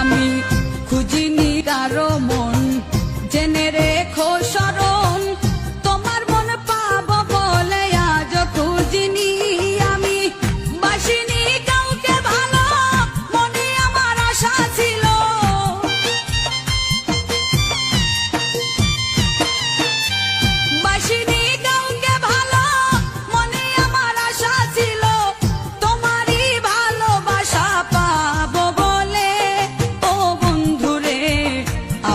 a mí.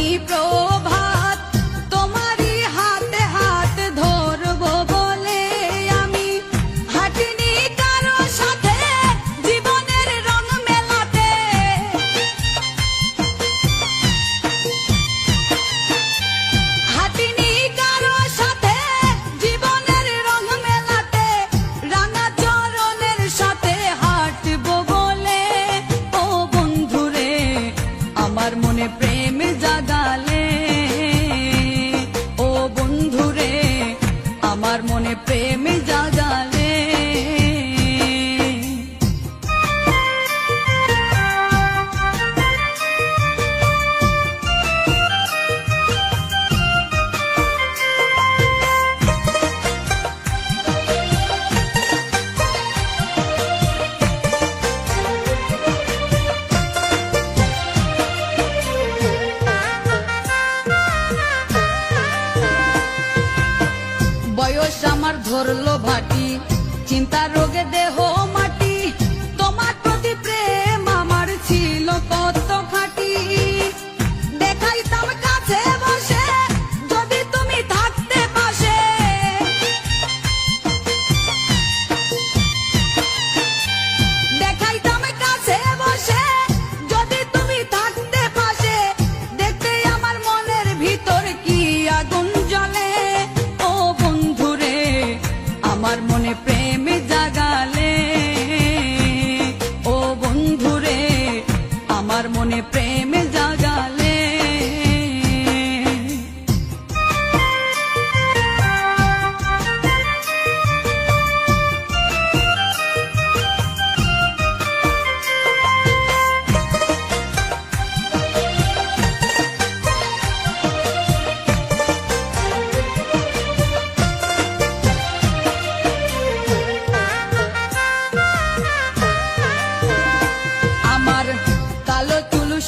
broken. প্রেমে ধরলো ভাটি। চিন্তা রোগে দেহ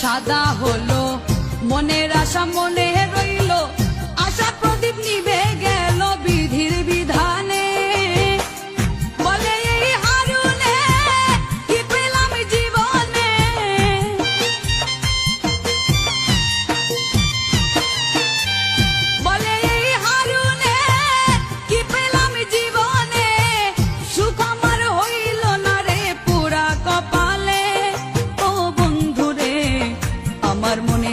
সাদা হলো মনের আশা মনে আমার মনে